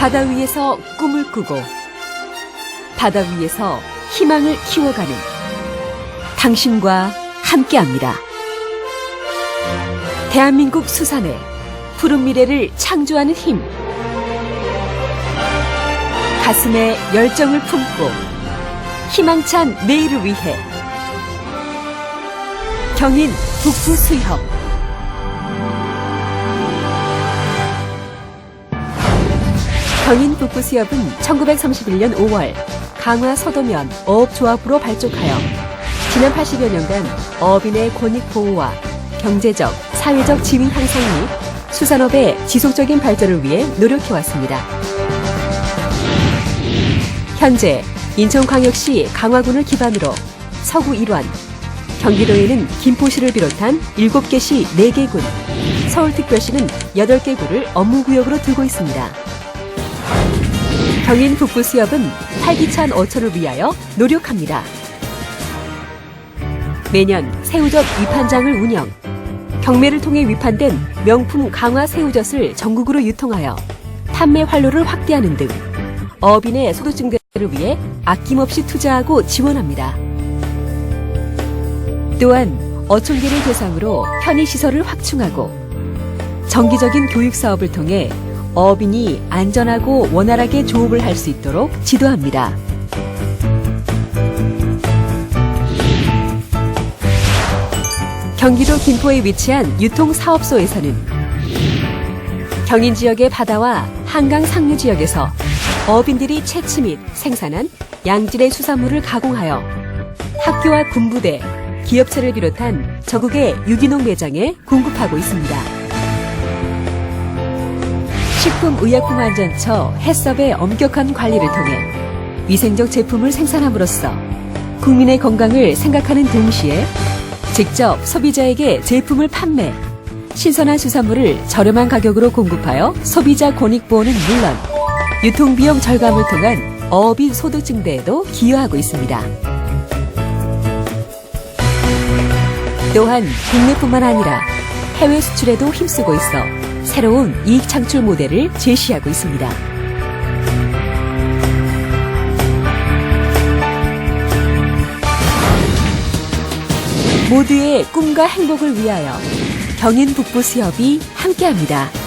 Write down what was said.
바다 위에서 꿈을 꾸고 바다 위에서 희망을 키워가는 당신과 함께합니다. 대한민국 수산에 푸른 미래를 창조하는 힘. 가슴에 열정을 품고 희망찬 내일을 위해 경인 북부 수협 경인 북부 수협은 1931년 5월 강화 서도면 어업조합으로 발족하여 지난 80여 년간 어업인의 권익 보호와 경제적, 사회적 지위 향상 및 수산업의 지속적인 발전을 위해 노력해왔습니다. 현재 인천광역시 강화군을 기반으로 서구 일환, 경기도에는 김포시를 비롯한 7개 시 4개 군, 서울특별시는 8개 구를 업무구역으로 두고 있습니다. 경인 북부 수협은 활기찬 어촌을 위하여 노력합니다. 매년 새우젓 위판장을 운영, 경매를 통해 위판된 명품 강화 새우젓을 전국으로 유통하여 판매 활로를 확대하는 등 어업인의 소득 증대를 위해 아낌없이 투자하고 지원합니다. 또한 어촌계를 대상으로 편의시설을 확충하고 정기적인 교육 사업을 통해 어업인이 안전하고 원활하게 조업을 할 수 있도록 지도합니다. 경기도 김포에 위치한 유통사업소에서는 경인 지역의 바다와 한강 상류 지역에서 어업인들이 채취 및 생산한 양질의 수산물을 가공하여 학교와 군부대, 기업체를 비롯한 전국의 유기농 매장에 공급하고 있습니다. 식품의약품안전처 해썹의 엄격한 관리를 통해 위생적 제품을 생산함으로써 국민의 건강을 생각하는 동시에 직접 소비자에게 제품을 판매, 신선한 수산물을 저렴한 가격으로 공급하여 소비자 권익 보호는 물론 유통비용 절감을 통한 어업인 소득 증대에도 기여하고 있습니다. 또한 국내뿐만 아니라 해외 수출에도 힘쓰고 있어 새로운 이익 창출 모델을 제시하고 있습니다. 모두의 꿈과 행복을 위하여 경인 북부 수협이 함께합니다.